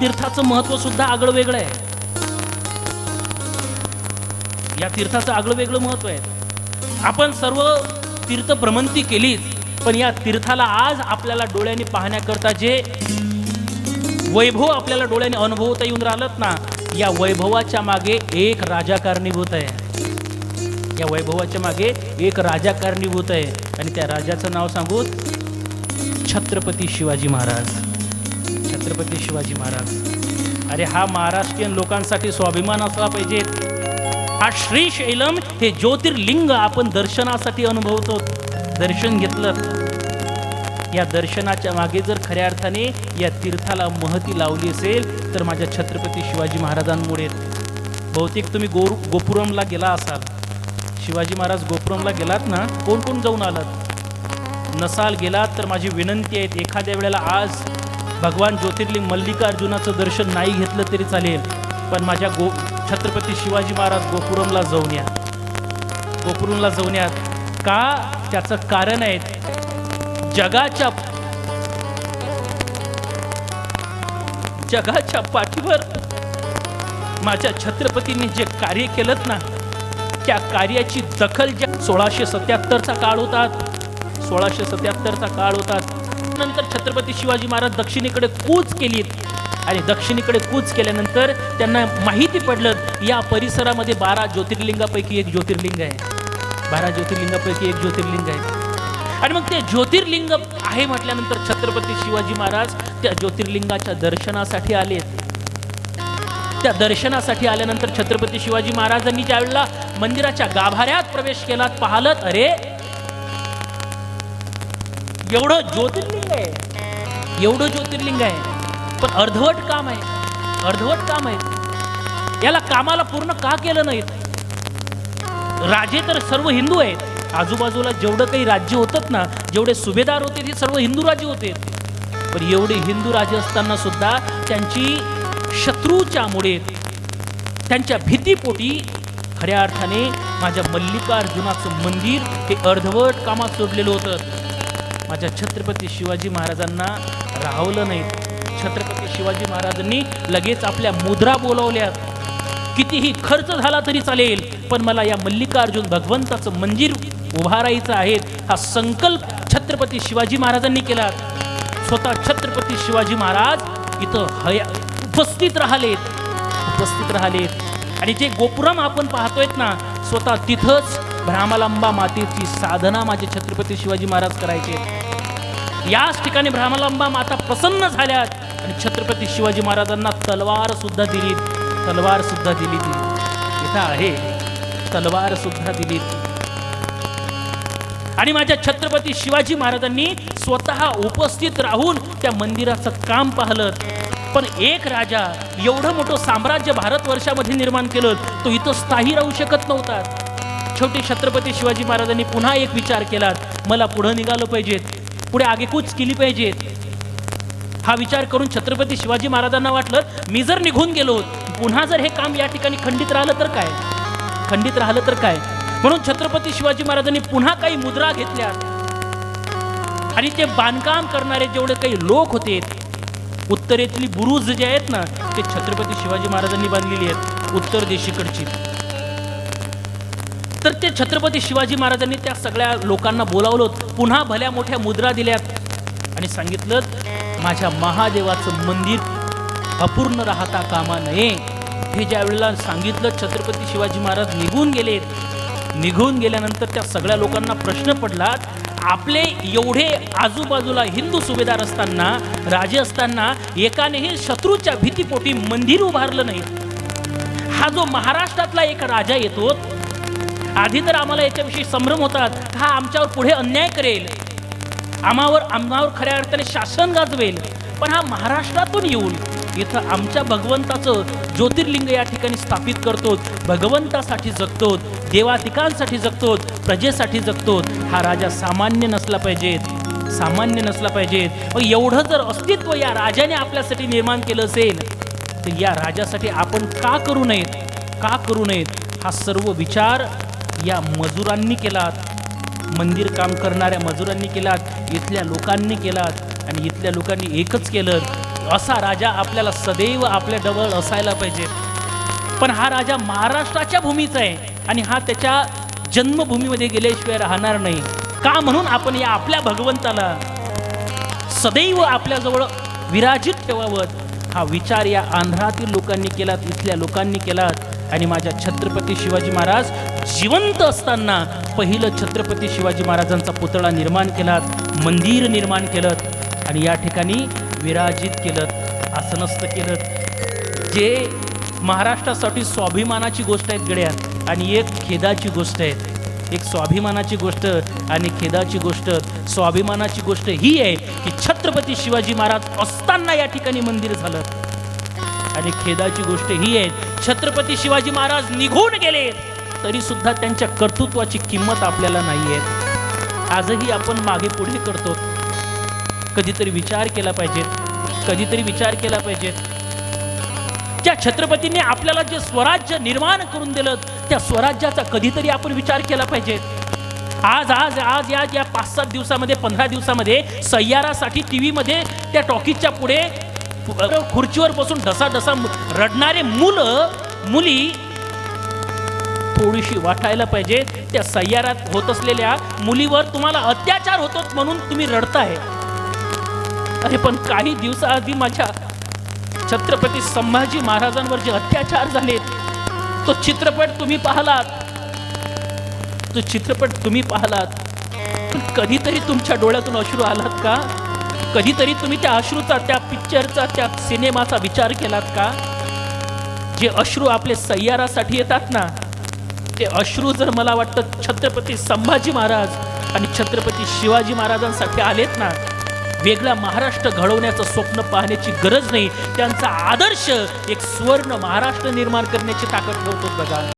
तीर्थाचं महत्त्व सुद्धा आगळं वेगळं आहे. या तीर्थाचं आगळं वेगळं महत्त्व आहे. आपण सर्व तीर्थ भ्रमंती केलीच पण या तीर्थाला आज आपल्याला डोळ्यांनी पाहण्याकरता जे वैभव आपल्याला डोळ्याने अनुभवता येऊन राहिलं ना या वैभवाच्या मागे एक राजा कारणीभूत आहे. या वैभवाच्या मागे एक राजा कारणीभूत आहे. आणि त्या राजाचं नाव सांगू छत्रपती शिवाजी महाराज. छत्रपती शिवाजी महाराज. अरे हा महाराष्ट्रीयन लोकांसाठी स्वाभिमान असला पाहिजे. हा श्री शैलम हे ज्योतिर्लिंग आपण दर्शनासाठी अनुभवतो. दर्शन घेतलं. या दर्शनाच्या मागे जर खऱ्या अर्थाने या तीर्थाला महती लावली असेल तर माझ्या छत्रपती शिवाजी महाराजांमुळे. बहुतेक तुम्ही गो गोपुरमला गेला असाल. शिवाजी महाराज गोपुरमला गेलात ना? कोण कोण जाऊन आलात? नसाल गेलात तर माझी विनंती आहे एखाद्या वेळेला आज भगवान ज्योतिर्लिंग मल्लिकार्जुनाचं दर्शन नाही घेतलं तरी चालेल पण माझ्या गो छत्रपती शिवाजी महाराज गोपुरमला जाऊन या. गोपुरमला जाऊन या. का त्याचं कारण आहे जगाच्या जगाच्या पाठीवर माझ्या छत्रपतींनी जे कार्य केलं ना त्या कार्याची दखल ज्या सोळाशे सत्याहत्तरचा काळ होता सोळाशे सत्याहत्तरचा काळ होता नंतर छत्रपती शिवाजी महाराज दक्षिणेकडे कूच केली आणि दक्षिणेकडे कूच केल्यानंतर त्यांना माहिती पडलं या परिसरामध्ये बारा ज्योतिर्लिंगापैकी एक ज्योतिर्लिंग आहे. बारा ज्योतिर्लिंगापैकी एक ज्योतिर्लिंग आहे. आणि मग ते ज्योतिर्लिंग आहे म्हटल्यानंतर छत्रपती शिवाजी महाराज त्या ज्योतिर्लिंगाच्या दर्शनासाठी आले त्या दर्शनासाठी आल्यानंतर छत्रपती शिवाजी महाराजांनी ज्यावेळेला मंदिराच्या गाभाऱ्यात प्रवेश केला पाहलत अरे एवढं ज्योतिर्लिंग एवढं ज्योतिर्लिंग आहे. पण अर्धवट काम आहे. अर्धवट काम आहे. याला कामाला पूर्ण का केलं नाही? राजे तर सर्व हिंदू आहेत. आजूबाजूला जेवढं काही राज्य होतं ना जेवढे सुभेदार होते ते सर्व हिंदू राजे होते. पण एवढे हिंदू राजे असताना सुद्धा त्यांची शत्रूच्यामुळे त्यांच्या भीतीपोटी खऱ्या अर्थाने माझ्या मल्लिकार्जुनाचं मंदिर हे अर्धवट कामात सोडलेलं होतं. माझ्या छत्रपती शिवाजी महाराजांना राहवलं नाही. छत्रपती शिवाजी महाराजांनी लगेच आपल्या मुद्रा बोलावल्या. कितीही खर्च झाला तरी चालेल पण मला या मल्लिकार्जुन भगवंताचं मंदिर उभारायचं आहे. हा संकल्प छत्रपती शिवाजी महाराजांनी केला. स्वतः छत्रपती शिवाजी महाराज इथं हया उपस्थित राहिलेत. उपस्थित राहिलेत. आणि जे गोपुरम आपण पाहतोयत ना स्वतः तिथंच भ्रामलांबा मातेची साधना माझे छत्रपती शिवाजी महाराज करायचे. याच ठिकाणी भ्रामलांबा माता प्रसन्न झाल्यात आणि छत्रपती शिवाजी महाराजांना तलवार सुद्धा दिली. तलवार सुद्धा दिली ती. इथं आहे. तलवार सुद्धा दिली आणि माझ्या छत्रपती शिवाजी महाराजांनी स्वतः उपस्थित राहून त्या मंदिराचं काम पाहिलं. पण एक राजा एवढं मोठं साम्राज्य भारतवर्षामध्ये निर्माण केलं तो इथं स्थायी राहू शकत नव्हता. शेवटी छत्रपती शिवाजी महाराजांनी पुन्हा एक विचार केला. मला पुढं निघालं पाहिजेत. पुढे आगेकूच केली पाहिजेत. हा विचार करून छत्रपती शिवाजी महाराजांना वाटलं मी जर निघून गेलो पुन्हा जर हे काम या ठिकाणी खंडित राहिलं तर काय? खंडित राहिलं तर काय? म्हणून छत्रपती शिवाजी महाराजांनी पुन्हा काही मुद्रा घेतल्या. आणि ते बांधकाम करणारे जेवढे काही लोक होते उत्तरेतली बुरुज जे आहेत ना ते छत्रपती शिवाजी महाराजांनी बांधलेली आहेत. उत्तर देशीकडची. तर ते छत्रपती शिवाजी महाराजांनी त्या सगळ्या लोकांना बोलावलं पुन्हा भल्या मोठ्या मुद्रा दिल्यात. आणि सांगितलं माझ्या महादेवाचं मंदिर अपूर्ण राहता कामा नये. हे ज्या वेळेला सांगितलं छत्रपती शिवाजी महाराज निघून गेले. निघून गेल्यानंतर त्या सगळ्या लोकांना प्रश्न पडला आपले एवढे आजूबाजूला हिंदू सुभेदार असताना राजे असताना एकानेही शत्रूच्या भीतीपोटी मंदिर उभारलं नाही. हा जो महाराष्ट्रातला एक राजा येतो आधी तर आम्हाला याच्याविषयी संभ्रम होतात हा आमच्यावर पुढे अन्याय करेल. आम्हावर आम्हावर खऱ्या अर्थाने शासन गाजवेल. पण हा महाराष्ट्रातून येऊन इथं आमच्या भगवंताचं ज्योतिर्लिंग या ठिकाणी स्थापित करतो भगवंतासाठी जगतो देवाधिकांसाठी जगतो प्रजेसाठी जगतो हा राजा सामान्य नसला पाहिजेत सामान्य नसला पाहिजेत. मग एवढं जर अस्तित्व या राजाने आपल्यासाठी निर्माण केलं असेल तर या राजासाठी आपण का करू नयेत? का करू नयेत? हा सर्व विचार या मजुरांनी केलात मंदिर काम करणाऱ्या मजुरांनी केलात इथल्या लोकांनी केलात आणि इथल्या लोकांनी एकच केलं. असा राजा आपल्याला सदैव आपल्या डबल असायला पाहिजे. पण हा राजा महाराष्ट्राच्या भूमीचा आहे आणि हा त्याच्या जन्मभूमीमध्ये गेल्याशिवाय राहणार नाही. का म्हणून आपण या आपल्या भगवंताला सदैव आपल्याजवळ विराजित ठेवावं? हा विचार या आंध्रातील लोकांनी केलात इथल्या लोकांनी केलात. आणि माझ्या छत्रपती शिवाजी महाराज जिवंत असताना पहिलं छत्रपती शिवाजी महाराजांचा पुतळा निर्माण केला मंदिर निर्माण केलं आणि या ठिकाणी विराजित केलं असं नसतं केलं जे महाराष्ट्रासाठी स्वाभिमानाची गोष्ट आहेत गड्यात आणि एक खेदाची गोष्ट आहे एक स्वाभिमानाची गोष्ट आणि खेदाची गोष्ट. स्वाभिमानाची गोष्ट ही आहे की छत्रपती शिवाजी महाराज असताना या ठिकाणी मंदिर झालं. आणि खेदाची गोष्ट ही आहे छत्रपती शिवाजी महाराज निघून गेले तरी सुद्धा त्यांच्या कर्तृत्वाची किंमत आपल्याला नाही आहे आजही आपण मागे पुढे करतो. कधीतरी विचार केला पाहिजे. कधीतरी विचार केला पाहिजे. ज्या छत्रपतींनी आपल्याला जे स्वराज्य निर्माण करून दिलं त्या स्वराज्याचा कधीतरी आपण विचार केला पाहिजे. आज आज आज या या पाच सात दिवसामध्ये पंधरा दिवसामध्ये सय्यारासाठी टी व्हीमध्ये त्या टॉकीजच्या पुढे खुर्चीवर बसून ढसा ढसा रडणारे मुलं मुली थोडीशी वाटायला पाहिजे. त्या सय्यारात होत असलेल्या मुलीवर तुम्हाला अत्याचार होतो म्हणून तुम्ही रडताय. अरे पण काही दिवसाआधी माझ्या छत्रपती संभाजी महाराजांवर जे अत्याचार झाले तो चित्रपट तुम्ही पाहलात. तो चित्रपट तुम्ही पाहलात. पण कधीतरी तुमच्या डोळ्यातून अश्रू आलात का? कधीतरी तुम्ही त्या अश्रूचा त्या पिक्चरचा त्या सिनेमाचा विचार केलात का? जे अश्रू आपले सय्यारासाठी येतात ना ते अश्रू जर मला वाटतं छत्रपती संभाजी महाराज आणि छत्रपती शिवाजी महाराजांसाठी आलेत ना वेगळा महाराष्ट्र घडवण्याचं स्वप्न पाहण्याची गरज नाही त्यांचा आदर्श एक सुवर्ण महाराष्ट्र निर्माण करण्याची ताकद ठेवतो बघा